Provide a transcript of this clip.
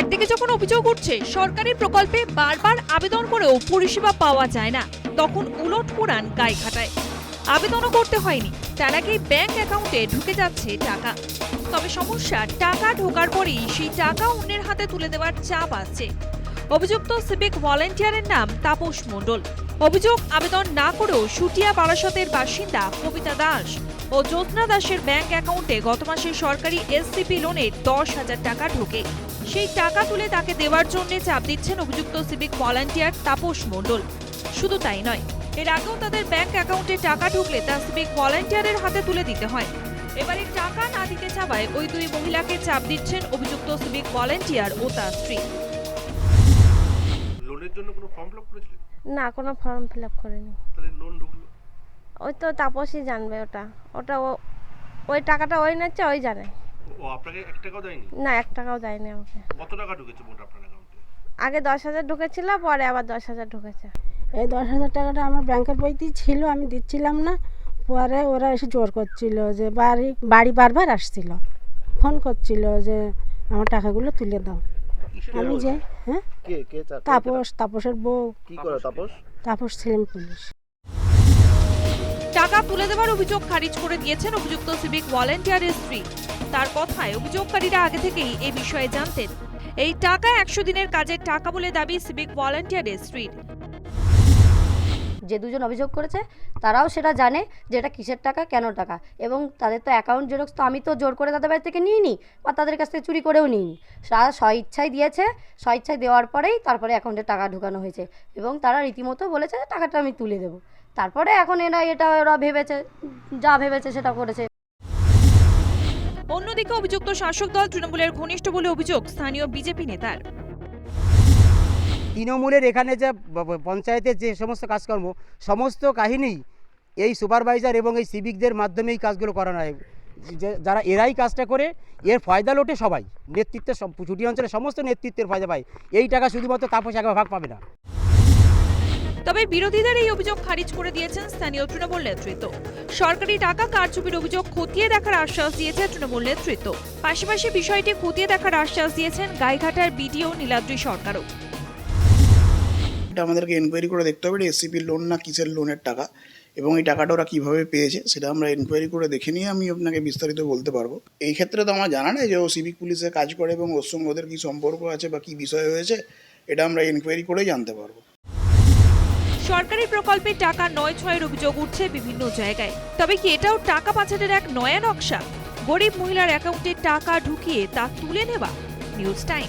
একদিকে যখন অভিযোগ উঠছে, সরকারি প্রকল্পে বারবার আবেদন করেও পরিষেবা পাওয়া যায় না, তখন উলট পুরাণ গায়ে খাটায় আবেদনও করতে হয়নি, তার আগেই ব্যাংক অ্যাকাউন্টে ঢুকে যাচ্ছে টাকা। তবে সমস্যা, টাকা ঢোকার পরেই সেই টাকা অন্যের হাতে তুলে দেওয়ার চাপ আসছে অভিযুক্ত সিভিক ভলেন্টিয়ারের নাম তাপস মণ্ডল। অভিযোগ, আবেদন না করেও সুটিয়া বারাসতের বাসিন্দা কবিতা দাস ও জ্যোৎস্না দাসের ব্যাংক অ্যাকাউন্টে গত মাসে সরকারি এসসিপি লোনের দশ হাজার টাকা ঢোকে। সেই টাকা তুলে তাকে দেওয়ার জন্য চাপ দিচ্ছেন অভিযুক্ত সিভিক ভলান্টিয়ার তাপস মণ্ডল। শুধু তাই নয় এর আগেও তাদের ব্যাংক অ্যাকাউন্টে টাকা ঢুকলে তা সিভিক ভলান্টিয়ারের হাতে তুলে দিতে হয়। এবারে টাকা না দিতে চাওয়ায় ওই দুই মহিলাকে চাপ দিচ্ছেন অভিযুক্ত সিভিক ভলান্টিয়ার ও তার স্ত্রী। লোনের জন্য কোনো ফর্ম ফিল আপ করেছিলেন? না কোনো ফর্ম ফিল আপ করিনি। তাহলে লোন ঢুকলো? ওই তো তাপসই জানবে ওটা। ওটা ও ওই টাকাটা ওই নিচ্ছে ওই জানে। ও আপনাকে এক টাকাও দেয়নি? না এক টাকাও দেয়নি আমাকে। কত টাকা ঢুকেছে মোট আপনার অ্যাকাউন্টে আগে দশ হাজার ঢুকেছিল পরে আবার দশ হাজার ঢুকেছে। এই দশ হাজার টাকাটা আমার ব্যাংকের বইতেই ছিল আমি দিচ্ছিলাম না। পরে ওরা এসে জোর করছিল যে বাড়ি বাড়ি বারবার আসছিল। ফোন করছিল যে আমার টাকাগুলো তুলে দাও। আমি যে হ্যাঁ? তাপস তাপসের বউ। কি করে তাপস? তাপস ছিলেন পুলিশ। টাকা তুলে দেওয়ার অভিযোগ খারিজ করে দিয়েছেন অভিযুক্ত সিভিক ভলেন্টিয়ারের স্ত্রী। তার কথায় অভিযোগকারীরা আগে থেকেই এ বিষয়ে জানতেন। এই টাকা একশো দিনের কাজের টাকা বলে দাবি সিভিক ভলেন্টিয়ারের স্ত্রীর। যে দুজন অভিযোগ করেছে, তারাও সেটা জানে যে এটা কিসের টাকা, কেন টাকা। এবং তাদের তো অ্যাকাউন্ট জেরক্স তো আমি তো জোর করে তাদের বাড়ি থেকে নিইনি বা তাদের কাছ থেকে চুরি করেও নিইনি। তারা স্ব ইচ্ছায় দিয়েছে স্ব ইচ্ছায় দেওয়ার পরেই তারপরে অ্যাকাউন্টে টাকা ঢোকানো হয়েছে। এবং তারা রীতিমতো বলেছে যে টাকাটা আমি তুলে দেবো। তারপরে এখন এরা এটা ওরা ভেবেছে যা ভেবেছে সেটা করেছে। অন্যদিকে অভিযুক্ত শাসক দল তৃণমূলের ঘনিষ্ঠ বলে অভিযোগ স্থানীয় বিজেপি নেতার। তৃণমূলের এখানে যে পঞ্চায়েতের যে সমস্ত কাজকর্ম সমস্ত কাহিনী এই সুপারভাইজার এবং এই সিভিকদের মাধ্যমে এই কাজগুলো করানো হয়। যারা এরাই কাজটা করে এর ফয়দা লোটে সবাই। নেতৃত্বের সব- ছুটি অঞ্চলের সমস্ত নেতৃত্বের ফয়দা পায়। এই টাকা শুধুমাত্র তাপস একবার ভাগ পাবে না। তবে বিরোধীদের এই অভিযোগ খারিজ করে দিয়েছেন স্থানীয় তৃণমূল নেতৃত্ব। সরকারি টাকা কারচুপির অভিযোগ খতিয়ে দেখার আশ্বাস দিয়েছে তৃণমূল নেতৃত্ব। পাশাপাশি বিষয়টি খতিয়ে দেখার আশ্বাস দিয়েছেন গাইঘাটার বিডিও নীলাদ্রি সরকারও। এটা আমাদেরকে এনকোয়ারি করে দেখতে হবে এসসিপি লোন না কিসের লোনের টাকা, এবং এই টাকাটা ওরা কীভাবে পেয়েছে, সেটা আমরা এনকোয়ারি করে দেখে নিয়ে আমি আপনাকে বিস্তারিত বলতে পারব। এই ক্ষেত্রে তো আমার জানা নেই যে ও সিভিক পুলিশে কাজ করে এবং ওর সঙ্গে ওদের কী সম্পর্ক আছে বা কী বিষয় হয়েছে, এটা আমরা এনকোয়ারি করেই জানতে পারব। সরকারি প্রকল্পে টাকা নয় ছয়ের অভিযোগ উঠছে বিভিন্ন জায়গায়। তবে কি এটাও টাকা পাচারের এক নয়া নকশা? গরিব মহিলার অ্যাকাউন্টে টাকা ঢুকিয়ে তা তুলে নেওয়া? News time.